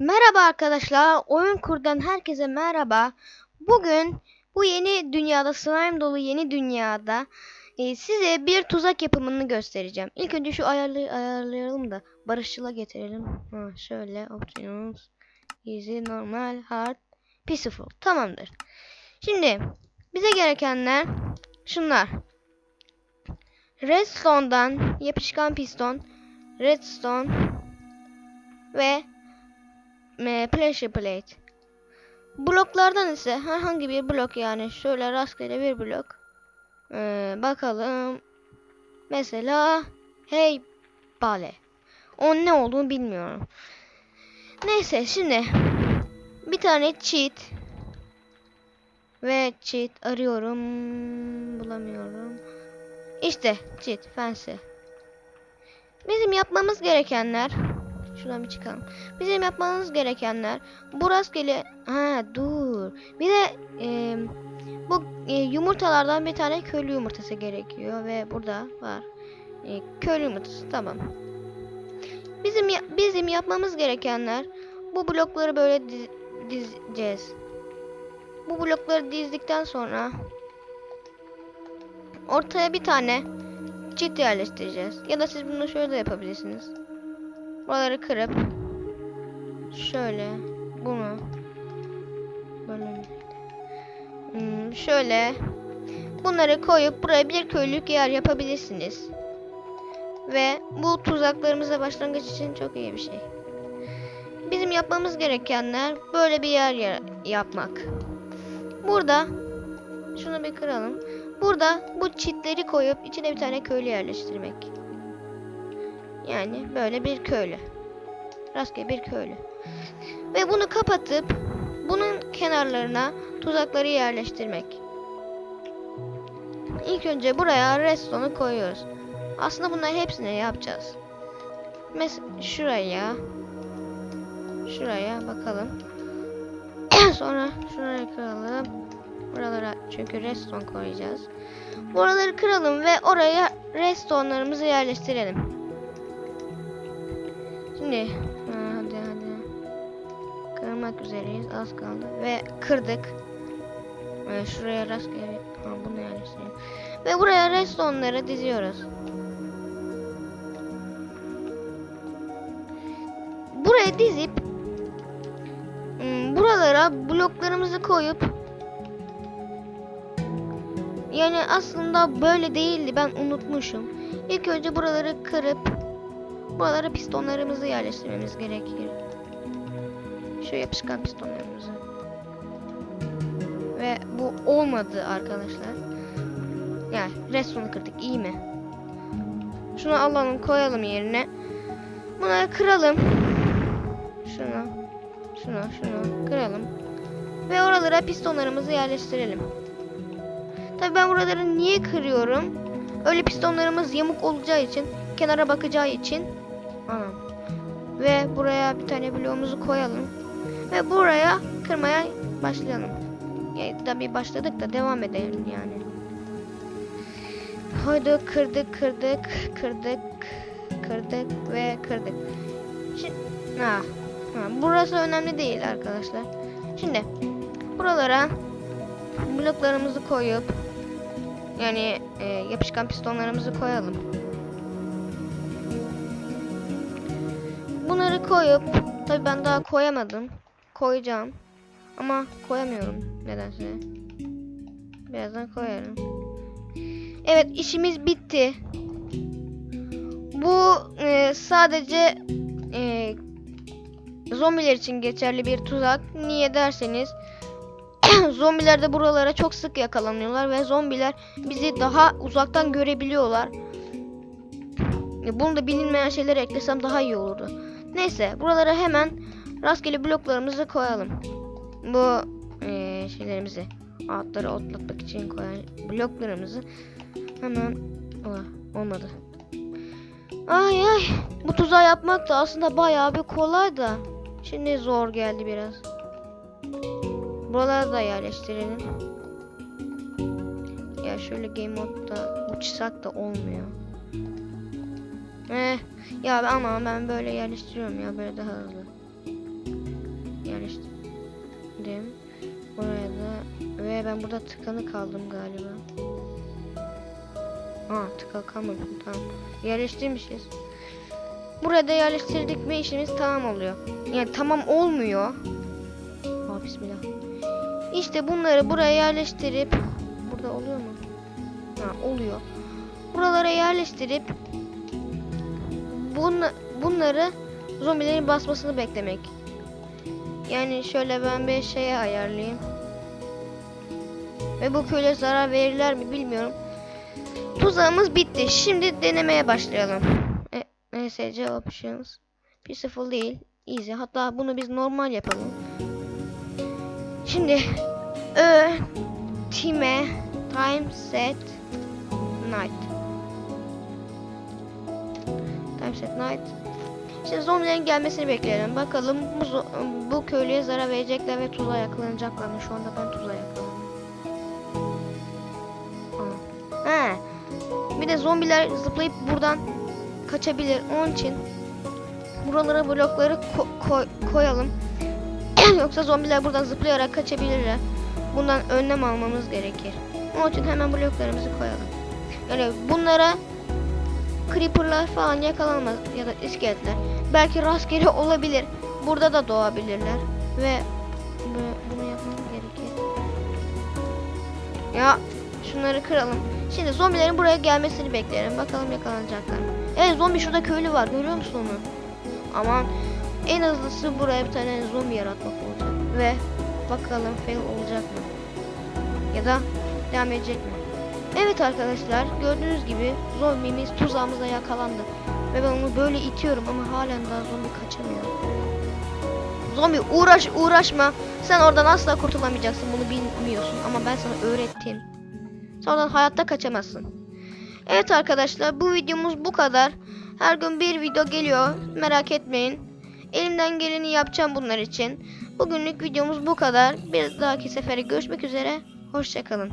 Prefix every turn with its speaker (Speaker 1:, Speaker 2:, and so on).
Speaker 1: Merhaba arkadaşlar, oyun kurdan herkese merhaba. Bugün bu yeni dünyada, slime dolu yeni dünyada e, size bir tuzak yapımını göstereceğim. İlk önce şu ayarlı ayarlayalım da barışçıla getirelim. Ha, şöyle options, easy, normal, hard, peaceful. Tamamdır. Şimdi bize gerekenler şunlar. Redstone'dan yapışkan piston, redstone ve e, pressure plate. Bloklardan ise herhangi bir blok yani şöyle rastgele bir blok. Ee, bakalım. Mesela hey bale. O ne olduğunu bilmiyorum. Neyse şimdi bir tane cheat ve cheat arıyorum bulamıyorum. İşte cheat fancy. Bizim yapmamız gerekenler Şuradan bir çıkalım. Bizim yapmamız gerekenler bu rastgele ha dur. Bir de e, bu e, yumurtalardan bir tane köylü yumurtası gerekiyor ve burada var. E, köylü yumurtası tamam. Bizim ya- bizim yapmamız gerekenler bu blokları böyle diz- dizeceğiz. Bu blokları dizdikten sonra ortaya bir tane çit yerleştireceğiz. Ya da siz bunu şöyle de yapabilirsiniz. Buraları kırıp şöyle bunu böyle hmm, şöyle bunları koyup buraya bir köylük yer yapabilirsiniz. Ve bu tuzaklarımıza başlangıç için çok iyi bir şey. Bizim yapmamız gerekenler böyle bir yer ya- yapmak. Burada şunu bir kıralım. Burada bu çitleri koyup içine bir tane köylü yerleştirmek. Yani böyle bir köylü. Rastgele bir köylü. Ve bunu kapatıp bunun kenarlarına tuzakları yerleştirmek. İlk önce buraya redstone'u koyuyoruz. Aslında bunların hepsini yapacağız. Mesela şuraya şuraya bakalım. Sonra şuraya kıralım. Buralara çünkü redstone koyacağız. Buraları kıralım ve oraya redstone'larımızı yerleştirelim. Şimdi ha, hadi hadi. Kırmak üzereyiz. Az kaldı. Ve kırdık. Ve şuraya rastgele ha, bunu yerleştirelim. Ve buraya redstone'ları diziyoruz. Buraya dizip hmm, buralara bloklarımızı koyup yani aslında böyle değildi ben unutmuşum. İlk önce buraları kırıp Buralara pistonlarımızı yerleştirmemiz gerekir. Şu yapışkan pistonlarımızı. Ve bu olmadı arkadaşlar. Yani redstone'u kırdık iyi mi? Şunu alalım koyalım yerine. Bunları kıralım. Şunu. Şunu şunu kıralım. Ve oralara pistonlarımızı yerleştirelim. Tabi ben buraları niye kırıyorum? Öyle pistonlarımız yamuk olacağı için, kenara bakacağı için Anam. Ve buraya bir tane bloğumuzu koyalım. Ve buraya kırmaya başlayalım. Yani tabii başladık da devam edelim yani. Haydi kırdık kırdık kırdık kırdık ve kırdık. Şimdi ha, ha, burası önemli değil arkadaşlar. Şimdi buralara bloklarımızı koyup yani e, yapışkan pistonlarımızı koyalım. Bunları koyup tabi ben daha koyamadım. Koyacağım. Ama koyamıyorum nedense. Birazdan koyarım. Evet işimiz bitti. Bu e, sadece e, zombiler için geçerli bir tuzak. Niye derseniz zombiler de buralara çok sık yakalanıyorlar ve zombiler bizi daha uzaktan görebiliyorlar. E, Bunu da bilinmeyen şeylere eklesem daha iyi olurdu. Neyse buralara hemen rastgele bloklarımızı koyalım. Bu eee, şeylerimizi altları otlatmak için koyan bloklarımızı hemen Ola, olmadı. Ay ay bu tuzağı yapmak da aslında bayağı bir kolay da şimdi zor geldi biraz. Buraları da yerleştirelim. Ya şöyle game modda uçsak da olmuyor. Eh ya ama ben böyle yerleştiriyorum ya böyle daha hızlı. Dim. Buraya da ve ben burada tıkanı kaldım galiba. Ha tıkalı kalmadım tamam. Yerleştirmişiz. Burada yerleştirdik mi işimiz tamam oluyor. Yani tamam olmuyor. Ha bismillah. İşte bunları buraya yerleştirip burada oluyor mu? Ha oluyor. Buralara yerleştirip bunla, bunları zombilerin basmasını beklemek. Yani şöyle ben bir şeye ayarlayayım. Ve bu köyle zarar verirler mi bilmiyorum. Tuzağımız bitti. Şimdi denemeye başlayalım. E, NSC options. Peaceful değil. Easy. Hatta bunu biz normal yapalım. Şimdi Ö time time set night. Time set night. Şimdi zombilerin gelmesini bekleyelim. Bakalım bu, bu köylüye zarar verecekler ve tuzağa yakalanacaklar mı? Şu anda ben tuzağa yakalandım. He. Bir de zombiler zıplayıp buradan kaçabilir. Onun için buralara blokları ko- koy- koyalım. Yoksa zombiler buradan zıplayarak kaçabilirler. Bundan önlem almamız gerekir. Onun için hemen bloklarımızı koyalım. Yani bunlara creeperlar falan yakalanmaz ya da iskeletler. Belki rastgele olabilir. Burada da doğabilirler ve bu- bunu yapmamız gerekir. Ya şunları kıralım. Şimdi zombilerin buraya gelmesini bekleyelim. Bakalım yakalanacaklar mı? Evet zombi şurada köylü var. Görüyor musun onu? Aman en hızlısı buraya bir tane zombi yaratmak olacak. Ve bakalım fail olacak mı? Ya da devam edecek mi? Evet arkadaşlar gördüğünüz gibi zombimiz tuzağımıza yakalandı. Ve ben onu böyle itiyorum ama halen daha zombi kaçamıyor. Zombi uğraş uğraşma. Sen oradan asla kurtulamayacaksın bunu bilmiyorsun ama ben sana öğrettim. Sen oradan hayatta kaçamazsın. Evet arkadaşlar bu videomuz bu kadar. Her gün bir video geliyor. Merak etmeyin. Elimden geleni yapacağım bunlar için. Bugünlük videomuz bu kadar. Bir dahaki sefere görüşmek üzere. Hoşçakalın.